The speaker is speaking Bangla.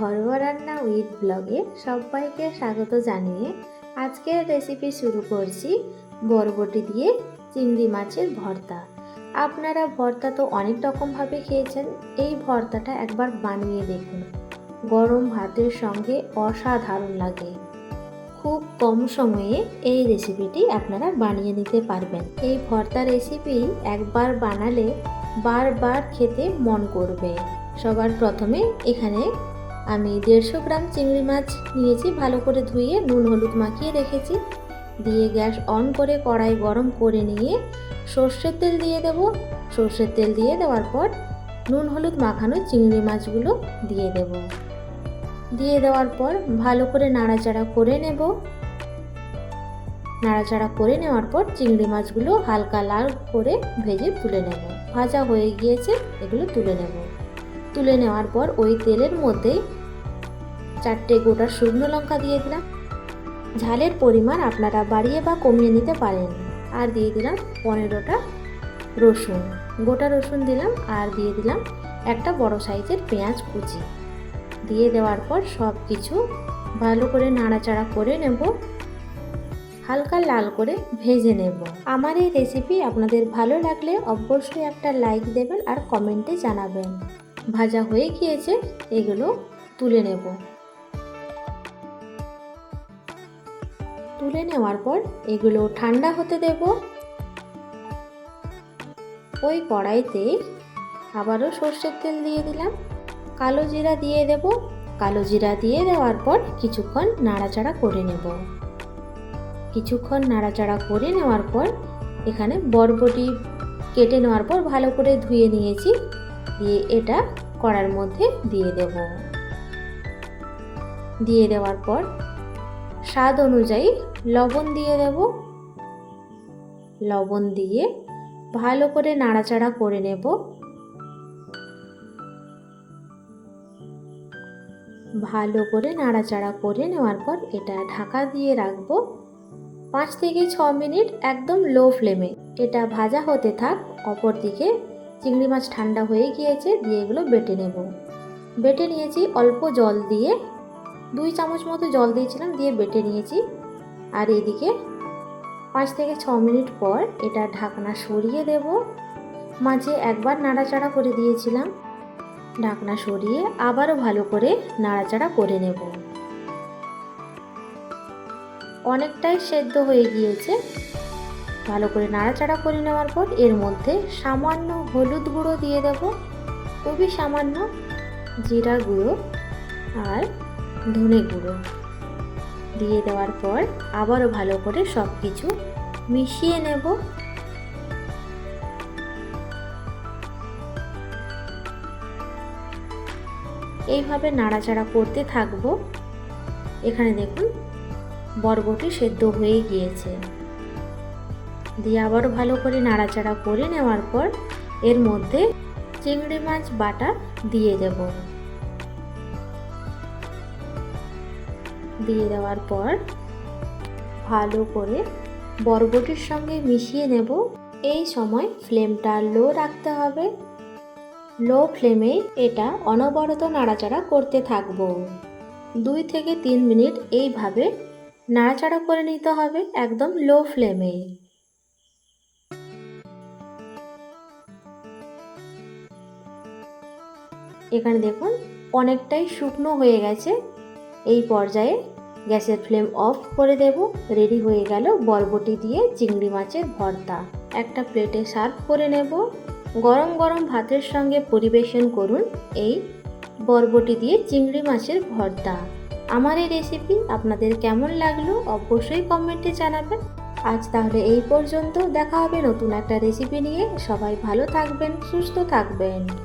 ঘরোয়া রান্না উইথ ব্লগে সবাইকে স্বাগত জানিয়ে আজকের রেসিপি শুরু করছি বরবটি দিয়ে চিংড়ি মাছের ভর্তা। আপনারা ভর্তা তো অনেক রকমভাবে খেয়েছেন, এই ভর্তাটা একবার বানিয়ে দেখুন। গরম ভাতের সঙ্গে অসাধারণ লাগে। খুব কম সময়ে এই রেসিপিটি আপনারা বানিয়ে নিতে পারবেন। এই ভর্তা রেসিপি একবার বানালে বারবার খেতে মন করবে। সবার প্রথমে এখানে আমি দেড়শো গ্রাম চিংড়ি মাছ নিয়েছি, ভালো করে ধুয়ে নুন হলুদ মাখিয়ে রেখেছি। দিয়ে গ্যাস অন করে কড়াই গরম করে নিয়ে সর্ষের তেল দিয়ে দেব। সর্ষের তেল দিয়ে দেওয়ার পর নুন হলুদ মাখানো চিংড়ি মাছগুলো দিয়ে দেব। দিয়ে দেওয়ার পর ভালো করে নাড়াচাড়া করে নেব। নাড়াচাড়া করে নেওয়ার পর চিংড়ি মাছগুলো হালকা লাল করে ভেজে তুলে নেব। ভাজা হয়ে গিয়েছে, এগুলো তুলে নেব। তুলে নেওয়ার পর ওই তেলের মধ্যে চারটে গোটা শুকনো লঙ্কা দিয়ে দিলাম। ঝালের পরিমাণ আপনারা বাড়িয়ে বা কমিয়ে নিতে পারেন। আর দিয়ে দিলাম পনেরোটা রসুন। গোটা রসুন দিলাম আর দিয়ে দিলাম একটা বড় সাইজের পেঁয়াজ কুচি। দিয়ে দেওয়ার পর সব কিছু ভালো করে নাড়াচাড়া করে নেব। হালকা লাল করে ভেজে নেব। আমার এই রেসিপি আপনাদের ভালো লাগলে অবশ্যই একটা লাইক দেবেন আর কমেন্টে জানাবেন। ভাজা হয়ে গিয়েছে, এগুলো তুলে নেব। তুলে নেওয়ার পর এগুলো ঠান্ডা হতে দেব। ওই কড়াইতে আবারও সর্ষের তেল দিয়ে দিলাম। কালো জিরা দিয়ে দেব। কালো জিরা দিয়ে দেওয়ার পর কিছুক্ষণ নাড়াচাড়া করে নেব। কিছুক্ষণ নাড়াচাড়া করে নেওয়ার পর এখানে বরবটি কেটে নেওয়ার পর ভালো করে ধুয়ে নিয়েছি। দিয়ে এটা কড়ার মধ্যে দিয়ে দেব। দিয়ে দেওয়ার পর স্বাদ অনুযায়ী লবণ দিয়ে দেব। লবণ দিয়ে ভালো করে নাড়াচাড়া করে নেব। ভালো করে নাড়াচাড়া করে নেওয়ার পর এটা ঢাকা দিয়ে রাখব। পাঁচ থেকে ছ মিনিট একদম লো ফ্লেমে। এটা ভাজা হতে থাক, অপর দিকে চিংড়ি মাছ ঠান্ডা হয়ে গিয়েছে, দিয়ে এগুলো বেটে নেব। বেটে নিয়েছি অল্প জল দিয়ে দুই চামচ মতো জল দিয়েছিলাম, দিয়ে বেটে নিয়েছি। আর এদিকে পাঁচ থেকে ছ মিনিট পর এটা ঢাকনা সরিয়ে দেব। মাঝে একবার নাড়াচাড়া করে দিয়েছিলাম। ঢাকনা সরিয়ে আবারও ভালো করে নাড়াচাড়া করে নেব। অনেকটাই সেদ্ধ হয়ে গিয়েছে। ভালো করে নাড়াচাড়া করে নেওয়ার পর এর মধ্যে সামান্য হলুদ গুঁড়ো দিয়ে দেব। খুবই সামান্য জিরা গুঁড়ো আর ধনে গুঁড়ো। দিয়ে দেওয়ার পর আবারও ভালো করে সব কিছু মিশিয়ে নেব। এইভাবে নাড়াচাড়া করতে থাকব। এখানে দেখুন, বরবটি সেদ্ধ হয়ে গিয়েছে। দিয়ে আবারও ভালো করে নাড়াচাড়া করে নেওয়ার পর এর মধ্যে চিংড়ি মাছ বাটা দিয়ে দেব। দিয়ে দেওয়ার পর ভালো করে বরবটির সঙ্গে মিশিয়ে নেব। এই সময় ফ্লেমটা লো রাখতে হবে। লো ফ্লেমে এটা অনবরত নাড়াচাড়া করতে থাকব। দুই থেকে তিন মিনিট এইভাবে নাড়াচাড়া করে নিতে হবে একদম লো ফ্লেমে। এখানে দেখুন, অনেকটাই শুকনো হয়ে গেছে। এই পর্যায়ে গ্যাসের ফ্লেম অফ করে দেব। রেডি হয়ে গেল বরবটি দিয়ে চিংড়ি মাছের ভর্তা। একটা প্লেটে সার্ভ করে নেব। গরম গরম ভাতের সঙ্গে পরিবেশন করুন এই বরবটি দিয়ে চিংড়ি মাছের ভর্তা। আমার এই রেসিপি আপনাদের কেমন লাগল অবশ্যই কমেন্টে জানাবেন। আজ তাহলে এই পর্যন্ত দেখা হবে নতুন একটা রেসিপি নিয়ে। সবাই ভালো থাকবেন, সুস্থ থাকবেন।